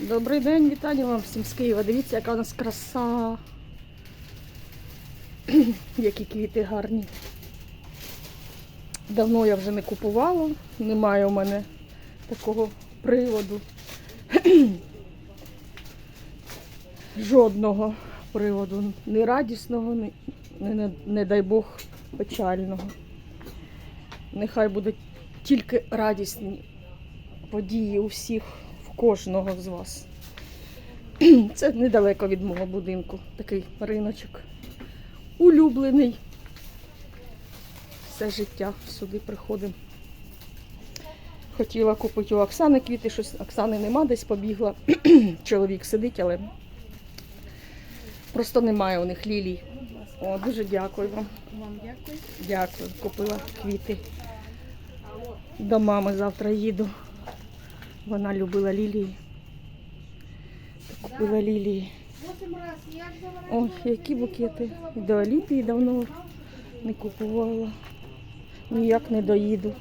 Добрий день, вітання вам всім з Києва. Дивіться, яка у нас краса. Які квіти гарні. Давно я вже не купувала, немає у мене такого приводу. Жодного приводу. Ні радісного, ні, не, не дай Бог, печального. Нехай будуть тільки радісні події у всіх, кожного з вас. Це недалеко від мого будинку. Такий риночок. Улюблений. Все життя сюди приходимо. Хотіла купити у Оксани квіти, щось Оксани нема, десь побігла. Чоловік сидить, але просто немає у них лілій. О, дуже дякую вам. Вам дякую. Дякую. Купила квіти. До мами завтра їду. Вона любила лілії. То Купила лілії. Ой, які букети. До Аліпії давно не купувала. Ніяк не доїду.